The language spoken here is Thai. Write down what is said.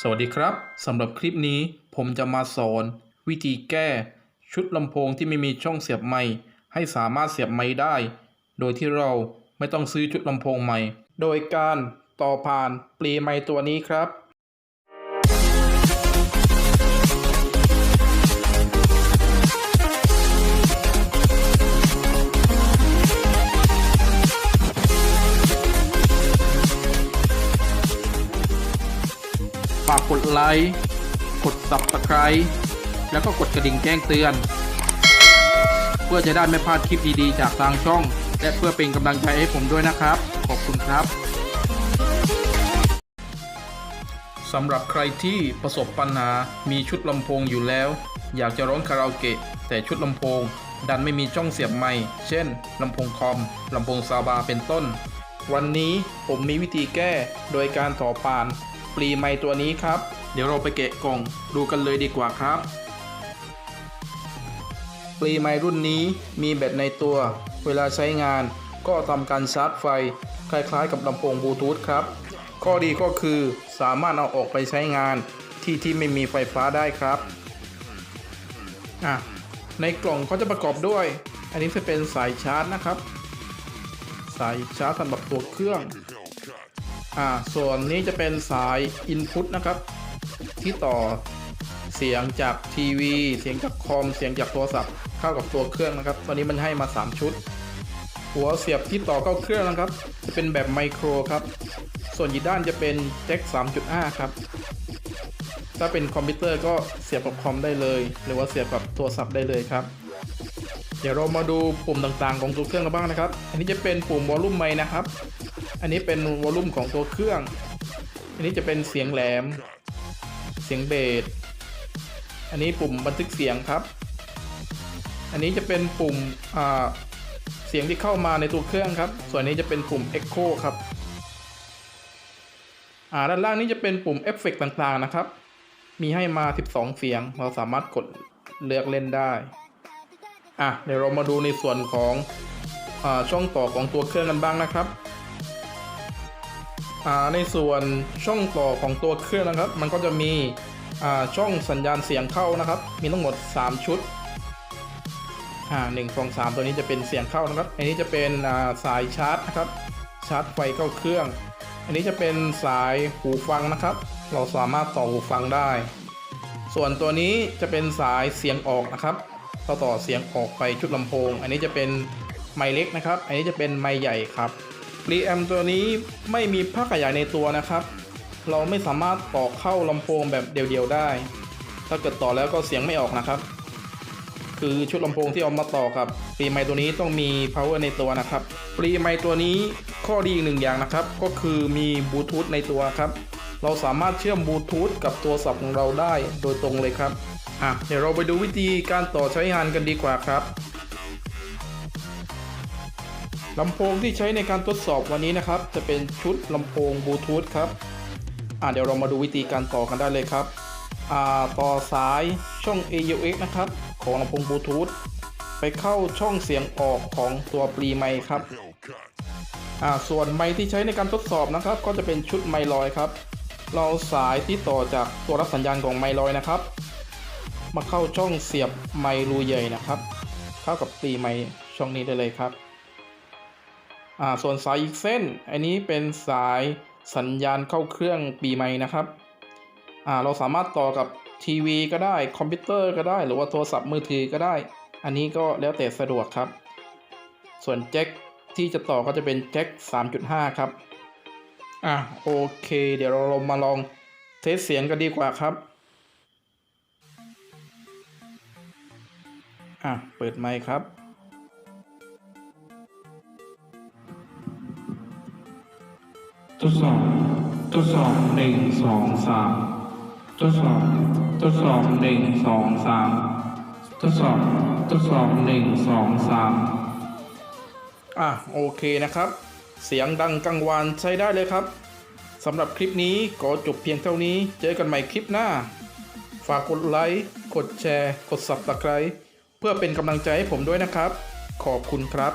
สวัสดีครับสำหรับคลิปนี้ผมจะมาสอน วิธีแก้ ชุดลำโพงที่ไม่มีช่องเสียบไม้ให้สามารถเสียบไม้ได้ โดยที่เราไม่ต้องซื้อชุดลำโพงใหม่ โดยการต่อผ่านปลีไม้ตัวนี้ครับ ฝากกดไลค์ กด Subscribe แล้วก็กดกระดิ่งแจ้งเตือน เพื่อจะได้ไม่พลาดคลิปดีๆ จากทางช่อง และเพื่อเป็นกำลังใจให้ผมด้วยนะครับ ขอบคุณครับสำหรับใครที่ประสบปัญหา มีชุดลำโพงอยู่แล้ว อยากจะร้องคาราโอเกะ แต่ชุดลำโพง ดันไม่มีช่องเสียบไมค์เช่นลำโพงคอมลำโพงซาบาเป็นต้น วันนี้ผมมีวิธีแก้โดยการต่อปาน ปลีไม้ตัวนี้ครับ เดี๋ยวเราไปแกะกล่องดูกันเลยดีกว่าครับ ปลีไม้รุ่นนี้มีแบตในตัว เวลาใช้งานก็ทำการชาร์จไฟ คล้ายๆกับลำโพงบลูทูธครับ ข้อดีก็คือสามารถเอาออกไปใช้งานที่ที่ไม่มีไฟฟ้าได้ครับอะในกล่องเขาจะประกอบด้วย อันนี้จะเป็นสายชาร์จนะครับ สายชาร์จสำหรับตัวเครื่อง อ่าส่วนนี้จะเป็นสาย Input นะครับ ที่ต่อเสียงจากทีวี เสียงจากคอม เสียงจากโทรศัพท์เข้ากับตัวเครื่องนะครับ ตอนนี้มันให้มา 3 ชุด หัวเสียบที่ต่อเข้าเครื่องนะครับ จะเป็นแบบไมโครครับ ส่วนอีกด้านจะเป็นแจ็ค 3.5 ครับ ถ้าเป็นคอมพิวเตอร์ก็เสียบกับคอมได้เลย หรือว่าเสียบกับโทรศัพท์ได้เลยครับ เดี๋ยวเรามาดูปุ่มต่างๆ ของตัวเครื่องกันบ้างนะครับ อันนี้จะเป็นปุ่มวอลลุ่มไมนะครับ อันนี้เป็นวอลลุ่มของตัวเครื่อง อันนี้จะเป็นเสียงแหลม เสียงเบส อันนี้ปุ่มบันทึกเสียงครับ อันนี้จะเป็นปุ่มเสียงที่เข้ามาในตัวเครื่องครับ ส่วนนี้จะเป็นปุ่ม Echo ครับอ่าด้านล่างนี้จะเป็นปุ่มเอฟเฟกต่างๆนะครับ มีให้มา 12 เสียง เราสามารถกดเลือกเล่นได้ อะ เดี๋ยวเรามาดูในส่วนของอช่องต่อของตัวเครื่องกันบ้างนะครับ ในส่วนช่องต่อของตัวเครื่องนะครับ มันก็จะมีช่องสัญญาณเสียงเข้านะครับ มีทั้งหมด 3 ชุดหนึ่งสองสามตัวนี้จะเป็นเสียงเข้านะครับ อันนี้จะเป็นสายชาร์จนะครับ ชาร์จไฟเข้าเครื่อง อันนี้จะเป็นสายหูฟังนะครับ เราสามารถต่อหูฟังได้ ส่วนตัวนี้จะเป็นสายเสียงออกนะครับเราต่อเสียงออกไปชุดลำโพง อันนี้จะเป็นไมค์เล็กนะครับ อันนี้จะเป็นไมค์ใหญ่ครับ รีแอมตัวนี้ไม่มีภาคขยายในตัวนะครับ เราไม่สามารถต่อเข้าลำโพงแบบเดียวๆได้ ถ้าเกิดต่อแล้วก็เสียงไม่ออกนะครับ คือชุดลำโพงที่เอามาต่อกับปรีไมตัวนี้ต้องมี power ในตัวนะครับปรีไมตัวนี้ข้อดีอีกหนึ่งอย่างนะครับ ก็คือมีบลูทูธในตัวครับ เราสามารถเชื่อมบลูทูธกับตัวสับของเราได้โดยตรงเลยครับอะเดี๋ยวเราไปดูวิธีการต่อใช้งานกันดีกว่าครับ ลำโพงที่ใช้ในการทดสอบวันนี้นะครับ จะเป็นชุดลำโพงบลูทูธครับอะเดี๋ยวเรามาดูวิธีการต่อกันได้เลยครับอ่าต่อสายช่อง AUX นะครับ ของลำโพงบลูทูธไปเข้าช่องเสียงออกของตัวปรีไมค์ครับอ่าส่วนไมที่ใช้ในการทดสอบนะครับ ก็จะเป็นชุดไมลอยครับ เราสายที่ต่อจากตัวรับสัญญาณของไมลอยนะครับ มาเข้าช่องเสียบไมรูใหญ่นะครับ เข้ากับปรีไม ช่องนี้ได้เลยครับอ่าส่วนสายอีกเส้น อันนี้เป็นสายสัญญาณเข้าเครื่องปีไมค์นะครับอ่าเราสามารถต่อกับทีวีก็ได้คอมพิวเตอร์ก็ได้ หรือว่าโทรศัพท์มือถือก็ได้ อันนี้ก็แล้วแต่สะดวกครับ ส่วนแจ็คที่จะต่อก็จะเป็นแจ็ค3.5 ครับอะโอเค เดี๋ยวเรามาลองเทสเสียงกันดีกว่าครับอะเปิดไมค์ครับ ทดสอบทดสอบหนึ่งสองสามทดสอบทดสอบหนึ่งสองสามทดสอบทดสอบหนึ่งสองสามอะโอเคนะครับ เสียงดังกังวานใช้ได้เลยครับสำหรับคลิปนี้ก็จบเพียงเท่านี้เจอกันใหม่คลิปหน้า ฝากกดไลค์กดแชร์ กด Subscribe เพื่อเป็นกำลังใจให้ผมด้วยนะครับ ขอบคุณครับ